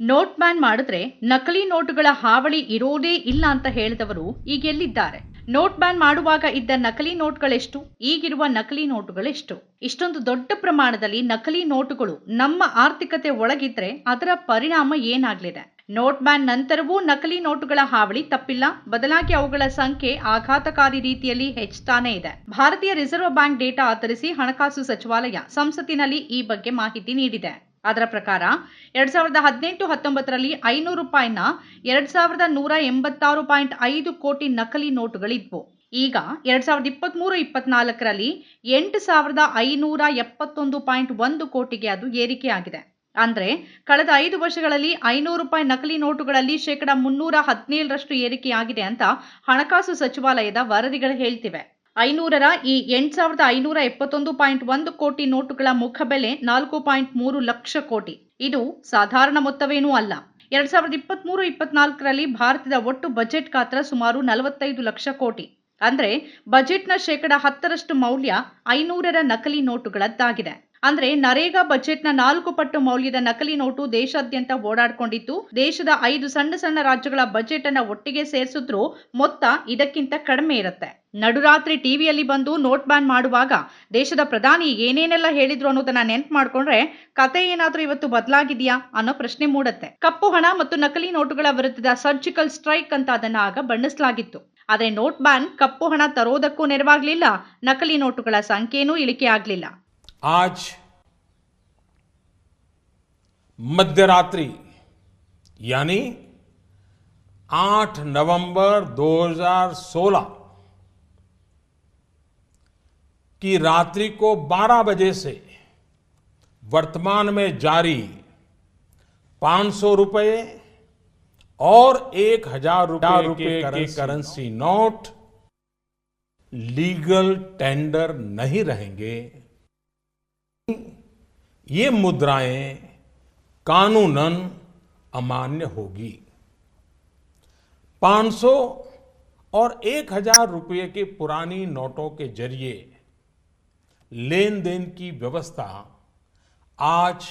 Note ban ಮಾಡಿದ್ರೆ ನಕಲಿ ನೋಟುಗಳ ಹಾವಳಿ ಇರೋದೇ ಇಲ್ಲ ಅಂತ ಹೇಳಿದವರು ಈಗ ಎಲ್ಲಿದ್ದಾರೆ? ನೋಟ್ ಬ್ಯಾನ್ ಮಾಡುವಾಗ ಇದ್ದ ನಕಲಿ ನೋಟ್ಗಳೆಷ್ಟು? ಈಗಿರುವ ನಕಲಿ ನೋಟುಗಳೆಷ್ಟು? ಇಷ್ಟೊಂದು ದೊಡ್ಡ ಪ್ರಮಾಣದಲ್ಲಿ ನಕಲಿ ನೋಟುಗಳು ನಮ್ಮ ಆರ್ಥಿಕತೆ ಒಳಗಿದ್ರೆ ಅದರ ಪರಿಣಾಮ ಏನಾಗಲಿದೆ? ನೋಟ್ ಬ್ಯಾನ್ ನಂತರವೂ ನಕಲಿ ನೋಟುಗಳ ಹಾವಳಿ ತಪ್ಪಿಲ್ಲ. ಬದಲಾಗಿ ಅವುಗಳ ಸಂಖ್ಯೆ ಆಘಾತಕಾರಿ ರೀತಿಯಲ್ಲಿ ಹೆಚ್ಚುತ್ತಾನೇ ಇದೆ. ಭಾರತೀಯ ರಿಸರ್ವ್ ಬ್ಯಾಂಕ್ ಡೇಟಾ ಆಧರಿಸಿ ಹಣಕಾಸು ಸಚಿವಾಲಯ ಸಂಸತ್ತಿನಲ್ಲಿ ಈ ಬಗ್ಗೆ ಮಾಹಿತಿ ನೀಡಿದೆ. ಅದರ ಪ್ರಕಾರ ಎರಡ್ ಸಾವಿರದ ಹದಿನೆಂಟು ಹತ್ತೊಂಬತ್ತರಲ್ಲಿ ಐನೂರು ರೂಪಾಯಿನ ಎರಡ್ ಸಾವಿರದ ನೂರ ಎಂಬತ್ತಾರು ಪಾಯಿಂಟ್ ಐದು ಕೋಟಿ ನಕಲಿ ನೋಟುಗಳಿದ್ವು. ಈಗ ಎರಡ್ ಸಾವಿರದ ಇಪ್ಪತ್ತ್ಮೂರು ಇಪ್ಪತ್ನಾಲ್ಕರಲ್ಲಿ ಎಂಟು ಸಾವಿರದ ಐನೂರ ಎಪ್ಪತ್ತೊಂದು ಪಾಯಿಂಟ್ ಒಂದು ಕೋಟಿಗೆ ಅದು ಏರಿಕೆಯಾಗಿದೆ. ಅಂದ್ರೆ ಕಳೆದ ಐದು ವರ್ಷಗಳಲ್ಲಿ ಐನೂರು ರೂಪಾಯಿ ನಕಲಿ ನೋಟುಗಳಲ್ಲಿ ಶೇಕಡ ಮುನ್ನೂರ ಹದಿನೇಳರಷ್ಟು ಏರಿಕೆಯಾಗಿದೆ ಅಂತ ಹಣಕಾಸು ಸಚಿವಾಲಯದ ವರದಿಗಳು ಹೇಳ್ತಿವೆ. ಐನೂರರ ಈ ಎಂಟು ಸಾವಿರದ ಐನೂರ ಎಪ್ಪತ್ತೊಂದು ಪಾಯಿಂಟ್ ಒಂದು ಕೋಟಿ ನೋಟುಗಳ ಮುಖಬೆಲೆ ನಾಲ್ಕು ಪಾಯಿಂಟ್ ಮೂರು ಲಕ್ಷ ಕೋಟಿ. ಇದು ಸಾಧಾರಣ ಮೊತ್ತವೇನೂ ಅಲ್ಲ. ಎರಡ್ ಸಾವಿರದ ಇಪ್ಪತ್ತ್ಮೂರು ಇಪ್ಪತ್ನಾಲ್ಕರಲ್ಲಿ ಭಾರತದ ಒಟ್ಟು ಬಜೆಟ್ ಗಾತ್ರ ಸುಮಾರು ನಲವತ್ತೈದು ಲಕ್ಷ ಕೋಟಿ. ಅಂದ್ರೆ ಬಜೆಟ್ನ ಶೇಕಡ ಹತ್ತರಷ್ಟು ಮೌಲ್ಯ ಐನೂರರ ನಕಲಿ ನೋಟುಗಳದ್ದಾಗಿದೆ. ಅಂದ್ರೆ ನರೇಗಾ ಬಜೆಟ್ನ ನಾಲ್ಕು ಪಟ್ಟು ಮೌಲ್ಯದ ನಕಲಿ ನೋಟು ದೇಶಾದ್ಯಂತ ಓಡಾಡ್ಕೊಂಡಿತ್ತು. ದೇಶದ ಐದು ಸಣ್ಣ ಸಣ್ಣ ರಾಜ್ಯಗಳ ಬಜೆಟ್ ಅನ್ನ ಒಟ್ಟಿಗೆ ಸೇರಿಸಿದ್ರು ಮೊತ್ತ ಇದಕ್ಕಿಂತ ಕಡಿಮೆ ಇರುತ್ತೆ. ನಡುರಾತ್ರಿ ಟಿವಿಯಲ್ಲಿ ಬಂದು ನೋಟ್ ಬ್ಯಾನ್ ಮಾಡುವಾಗ ದೇಶದ ಪ್ರಧಾನಿ ಏನೇನೆಲ್ಲ ಹೇಳಿದ್ರು ಅನ್ನೋದನ್ನ ನೆನ್ಪು ಮಾಡ್ಕೊಂಡ್ರೆ ಕತೆ ಏನಾದ್ರೂ ಇವತ್ತು ಬದಲಾಗಿದೆಯಾ ಅನ್ನೋ ಪ್ರಶ್ನೆ ಮೂಡುತ್ತೆ. ಕಪ್ಪು ಹಣ ಮತ್ತು ನಕಲಿ ನೋಟುಗಳ ವಿರುದ್ಧದ ಸರ್ಜಿಕಲ್ ಸ್ಟ್ರೈಕ್ ಅಂತ ಅದನ್ನ ಆಗ ಬಣ್ಣಿಸಲಾಗಿತ್ತು. ಆದ್ರೆ ನೋಟ್ ಬ್ಯಾನ್ ಕಪ್ಪು ಹಣ ತರೋದಕ್ಕೂ ನೆರವಾಗ್ಲಿಲ್ಲ, ನಕಲಿ ನೋಟುಗಳ ಸಂಖ್ಯೆನೂ ಇಳಿಕೆ ಆಗ್ಲಿಲ್ಲ. आज मध्यरात्रि यानी 8 नवंबर 2016 की रात्रि को 12 बजे से वर्तमान में जारी 500 रुपए और एक हज़ार रुपये के करेंसी नोट लीगल टेंडर नहीं रहेंगे। ये मुद्राएं कानूनन अमान्य होगी 500 और 1000 रुपए के पुरानी नोटों के जरिए लेन देन की व्यवस्था आज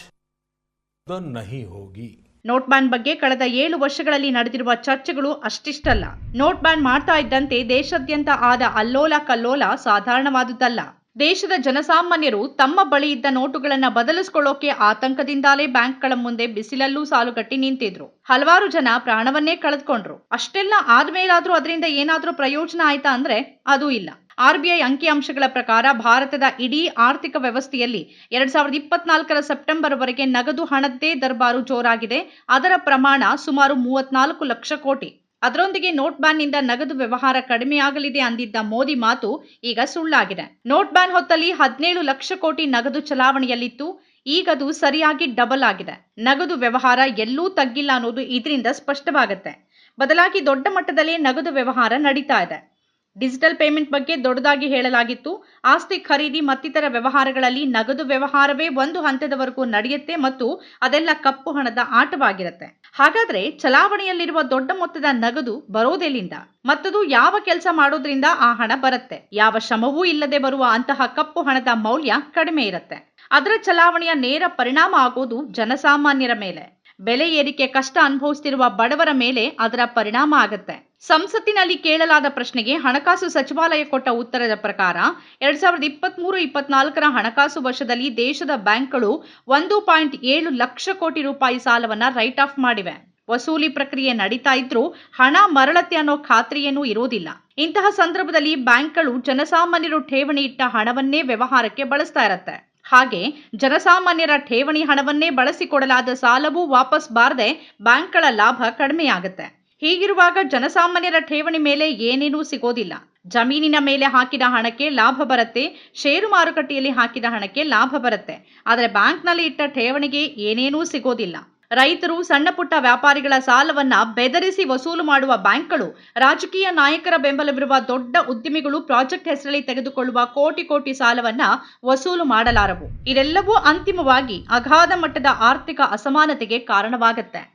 तो नहीं होगी ನೋಟ್ ಬ್ಯಾನ್ ಬಗ್ಗೆ ಕಳೆದ ಏಳು ವರ್ಷಗಳಲ್ಲಿ ನಡೆದಿರುವ ಚರ್ಚೆಗಳು ಅಷ್ಟಿಷ್ಟಲ್ಲ ನೋಟ್ ಬ್ಯಾನ್ ಮಾಡ್ತಾ ಇದ್ದಂತೆ ದೇಶಾದ್ಯಂತ ಆದ ಅಲ್ಲೋಲ ಕಲ್ಲೋಲ ಸಾಧಾರಣವಾದುದಲ್ಲ ದೇಶದ ಜನಸಾಮಾನ್ಯರು ತಮ್ಮ ಬಳಿ ಇದ್ದ ನೋಟುಗಳನ್ನು ಬದಲಿಸಿಕೊಳ್ಳೋಕೆ ಆತಂಕದಿಂದಾಲೇ ಬ್ಯಾಂಕ್ಗಳ ಮುಂದೆ ಬಿಸಿಲಲ್ಲೂ ಸಾಲುಗಟ್ಟಿ ನಿಂತಿದ್ರು. ಹಲವಾರು ಜನ ಪ್ರಾಣವನ್ನೇ ಕಳೆದುಕೊಂಡ್ರು. ಅಷ್ಟೆಲ್ಲ ಆದ್ಮೇಲಾದ್ರೂ ಅದರಿಂದ ಏನಾದರೂ ಪ್ರಯೋಜನ ಆಯ್ತಾ ಅಂದ್ರೆ ಅದು ಇಲ್ಲ. ಆರ್ಬಿಐ ಅಂಕಿಅಂಶಗಳ ಪ್ರಕಾರ ಭಾರತದ ಇಡೀ ಆರ್ಥಿಕ ವ್ಯವಸ್ಥೆಯಲ್ಲಿ ಎರಡ್ ಸಾವಿರದ ಇಪ್ಪತ್ನಾಲ್ಕರ ಸೆಪ್ಟೆಂಬರ್ ವರೆಗೆ ನಗದು ಹಣದ್ದೇ ದರ್ಬಾರು ಜೋರಾಗಿದೆ. ಅದರ ಪ್ರಮಾಣ ಸುಮಾರು ಮೂವತ್ನಾಲ್ಕು ಲಕ್ಷ ಕೋಟಿ. ಅದರೊಂದಿಗೆ ನೋಟ್ ಬ್ಯಾನ್ನಿಂದ ನಗದು ವ್ಯವಹಾರ ಕಡಿಮೆಯಾಗಲಿದೆ ಅಂದಿದ್ದ ಮೋದಿ ಮಾತು ಈಗ ಸುಳ್ಳಾಗಿದೆ. ನೋಟ್ ಬ್ಯಾನ್ ಹೊತ್ತಲ್ಲಿ ಹದಿನೇಳು ಲಕ್ಷ ಕೋಟಿ ನಗದು ಚಲಾವಣೆಯಲ್ಲಿತ್ತು. ಈಗ ಅದು ಸರಿಯಾಗಿ ಡಬಲ್ ಆಗಿದೆ. ನಗದು ವ್ಯವಹಾರ ಎಲ್ಲೂ ತಗ್ಗಿಲ್ಲ ಅನ್ನೋದು ಇದರಿಂದ ಸ್ಪಷ್ಟವಾಗುತ್ತೆ. ಬದಲಾಗಿ ದೊಡ್ಡ ಮಟ್ಟದಲ್ಲಿ ನಗದು ವ್ಯವಹಾರ ನಡೀತಾ ಇದೆ. ಡಿಜಿಟಲ್ ಪೇಮೆಂಟ್ ಬಗ್ಗೆ ದೊಡ್ಡದಾಗಿ ಹೇಳಲಾಗಿತ್ತು. ಆಸ್ತಿ ಖರೀದಿ ಮತ್ತಿತರ ವ್ಯವಹಾರಗಳಲ್ಲಿ ನಗದು ವ್ಯವಹಾರವೇ ಒಂದು ಹಂತದವರೆಗೂ ನಡೆಯುತ್ತೆ ಮತ್ತು ಅದೆಲ್ಲ ಕಪ್ಪು ಹಣದ ಆಟವಾಗಿರುತ್ತೆ. ಹಾಗಾದ್ರೆ ಚಲಾವಣೆಯಲ್ಲಿರುವ ದೊಡ್ಡ ಮೊತ್ತದ ನಗದು ಬರೋದೆಲ್ಲಿಂದ? ಮತ್ತದು ಯಾವ ಕೆಲಸ ಮಾಡೋದ್ರಿಂದ ಆ ಹಣ ಬರುತ್ತೆ? ಯಾವ ಶ್ರಮವೂ ಇಲ್ಲದೆ ಬರುವ ಅಂತಹ ಕಪ್ಪು ಹಣದ ಮೌಲ್ಯ ಕಡಿಮೆ ಇರುತ್ತೆ. ಅದರ ಚಲಾವಣೆಯ ನೇರ ಪರಿಣಾಮ ಆಗೋದು ಜನಸಾಮಾನ್ಯರ ಮೇಲೆ. ಬೆಲೆ ಏರಿಕೆ ಕಷ್ಟ ಅನುಭವಿಸ್ತಿರುವ ಬಡವರ ಮೇಲೆ ಅದರ ಪರಿಣಾಮ ಆಗತ್ತೆ. ಸಂಸತ್ತಿನಲ್ಲಿ ಕೇಳಲಾದ ಪ್ರಶ್ನೆಗೆ ಹಣಕಾಸು ಸಚಿವಾಲಯ ಕೊಟ್ಟ ಉತ್ತರದ ಪ್ರಕಾರ ಎರಡ್ ಸಾವಿರದ ಇಪ್ಪತ್ಮೂರು, ಇಪ್ಪತ್ನಾಲ್ಕರ ಹಣಕಾಸು ವರ್ಷದಲ್ಲಿ ದೇಶದ ಬ್ಯಾಂಕ್ಗಳು ಒಂದು ಪಾಯಿಂಟ್ ಏಳು ಲಕ್ಷ ಕೋಟಿ ರೂಪಾಯಿ ಸಾಲವನ್ನು ರೈಟ್ ಆಫ್ ಮಾಡಿವೆ. ವಸೂಲಿ ಪ್ರಕ್ರಿಯೆ ನಡೀತಾ ಇದ್ರೂ ಹಣ ಮರಳತ್ತೆ ಅನ್ನೋ ಖಾತ್ರಿಯೇನೂ ಇರೋದಿಲ್ಲ. ಇಂತಹ ಸಂದರ್ಭದಲ್ಲಿ ಬ್ಯಾಂಕ್ಗಳು ಜನಸಾಮಾನ್ಯರು ಠೇವಣಿ ಇಟ್ಟ ಹಣವನ್ನೇ ವ್ಯವಹಾರಕ್ಕೆ ಬಳಸ್ತಾ ಇರತ್ತೆ. ಹಾಗೆ ಜನಸಾಮಾನ್ಯರ ಠೇವಣಿ ಹಣವನ್ನೇ ಬಳಸಿಕೊಡಲಾದ ಸಾಲವೂ ವಾಪಸ್ ಬಾರದೆ ಬ್ಯಾಂಕ್ಗಳ ಲಾಭ ಕಡಿಮೆಯಾಗುತ್ತೆ. ಹೀಗಿರುವಾಗ ಜನಸಾಮಾನ್ಯರ ಠೇವಣಿ ಮೇಲೆ ಏನೇನೂ ಸಿಗೋದಿಲ್ಲ. ಜಮೀನಿನ ಮೇಲೆ ಹಾಕಿದ ಹಣಕ್ಕೆ ಲಾಭ ಬರುತ್ತೆ, ಷೇರು ಮಾರುಕಟ್ಟೆಯಲ್ಲಿ ಹಾಕಿದ ಹಣಕ್ಕೆ ಲಾಭ ಬರುತ್ತೆ. ಆದರೆ ಬ್ಯಾಂಕ್ನಲ್ಲಿ ಇಟ್ಟ ಠೇವಣಿಗೆ ಏನೇನೂ ಸಿಗೋದಿಲ್ಲ. ರೈತರು ಸಣ್ಣ ಪುಟ್ಟ ವ್ಯಾಪಾರಿಗಳ ಸಾಲವನ್ನ ಬೆದರಿಸಿ ವಸೂಲು ಮಾಡುವ ಬ್ಯಾಂಕ್ಗಳು, ರಾಜಕೀಯ ನಾಯಕರ ಬೆಂಬಲವಿರುವ ದೊಡ್ಡ ಉದ್ಯಮಿಗಳು ಪ್ರಾಜೆಕ್ಟ್ ಹೆಸರಲ್ಲಿ ತೆಗೆದುಕೊಳ್ಳುವ ಕೋಟಿ ಕೋಟಿ ಸಾಲವನ್ನ ವಸೂಲು ಮಾಡಲಾರವು. ಇದೆಲ್ಲವೂ ಅಂತಿಮವಾಗಿ ಅಗಾಧ ಮಟ್ಟದ ಆರ್ಥಿಕ ಅಸಮಾನತೆಗೆ ಕಾರಣವಾಗುತ್ತೆ.